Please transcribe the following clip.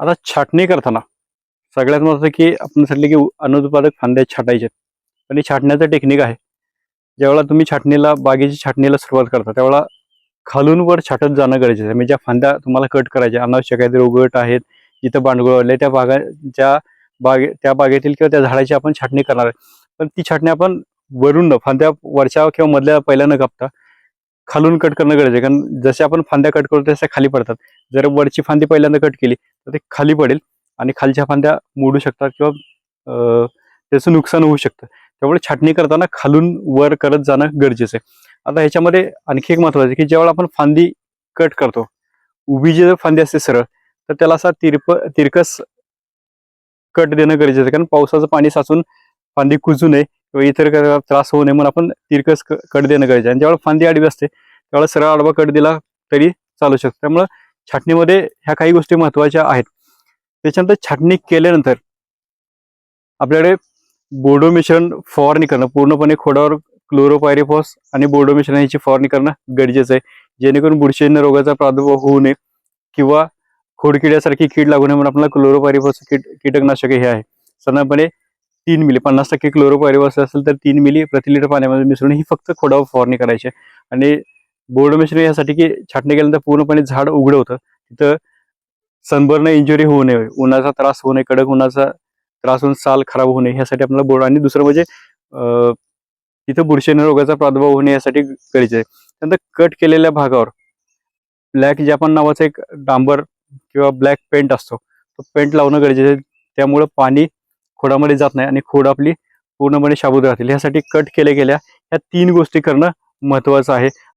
आता छाटणी करताना सगळ्यात महत्त्वाचं की आपण सांगितलं की अनुत्पादक फांद्या छाटायचे. पण ही छाटण्याचं टेक्निक आहे. ज्यावेळेला तुम्ही छाटणीला बागेची छाटणीला सुरुवात करता त्यावेळेला खालून वर छाटत जाणं गरजेचं आहे. म्हणजे ज्या फांद्या तुम्हाला कट करायच्या अनावश्यक आहेत रोगट आहेत जिथं बांडगुळ वाढले त्या बागा ज्या बागे त्या बागेतील किंवा त्या झाडाची आपण छाटणी करणार आहे. पण ती छाटणी आपण वरून न फांद्या वरच्या किंवा मधल्या पहिल्या न कापता खालून कट करणं गरजेचं आहे. कारण जसे आपण फांद्या कट करतो तसे खाली पडतात. जर वरची फांदी पहिल्यांदा कट केली तर ते खाली पडेल आणि खालच्या फांद्या मोडू शकतात किंवा त्याचं नुकसान होऊ शकतं. त्यामुळे छाटणी करताना खालून वर करत जाणं गरजेचं आहे. आता ह्याच्यामध्ये आणखी एक महत्वाचं आहे की ज्यावेळेला आपण फांदी कट करतो उभी जी जर फांदी असते सरळ तर त्याला असा तिरप तिरकस कट देणं गरजेचं आहे. कारण पावसाचं पाणी साचून फांदी कुजू नये किंवा इतर त्रास होऊ नये म्हणून आपण तिरकस क- कट देणं गरजेचं आहे. आणि ज्यावेळेला फांदी आडवी असते त्यावेळेला सरळ आडवा कट दिला तरी चालू शकतो. त्यामुळं छाटणीमध्ये ह्या काही गोष्टी महत्त्वाच्या आहेत. त्याच्यानंतर छाटणी केल्यानंतर आपल्याकडे बोर्डो मिश्रण फवारणी करणं पूर्णपणे खोडावर क्लोरोपायरिफॉस आणि बोर्डो मिश्रण याची फवारणी करणं गरजेचं आहे. जेणेकरून बुरशीजन्य रोगाचा प्रादुर्भाव होऊ नये किंवा खोडकिड्यासारखी कीड लागू नये म्हणून आपल्याला क्लोरोपायरिफॉस कीट कीटकनाशक हे आहे. साधारणपणे तीन मिली पन्नास टक्के क्लोरोपायरिवास असेल तर तीन मिली प्रति लिटर पाण्यामध्ये मिसळून ही फक्त खोडावर फवारणी करायची आहे. आणि बोर्ड मिश्रण यासाठी की छाटणी केल्यानंतर पूर्णपणे झाड उघडं होतं. तिथं सनबर्न इंजुरी होऊ नये उन्हाचा त्रास होऊ नये कडक उन्हाचा त्रास होऊन साल खराब होऊ नये ह्यासाठी आपल्याला बोर्ड आणि दुसरं म्हणजे तिथं बुरशीजन्य रोगाचा प्रादुर्भाव होणे यासाठी गरजेचं आहे. त्यानंतर कट केलेल्या भागावर ब्लॅक जापान नावाचा एक डांबर किंवा ब्लॅक पेंट असतो तो पेंट लावणं गरजेचं आहे. त्यामुळं पाणी खोडामध्ये जात नाही आणि खोड आपली पूर्णपणे शाबूत राहतील. ह्यासाठी कट केल्या गेल्या. ह्या तीन गोष्टी करणं महत्वाचं आहे.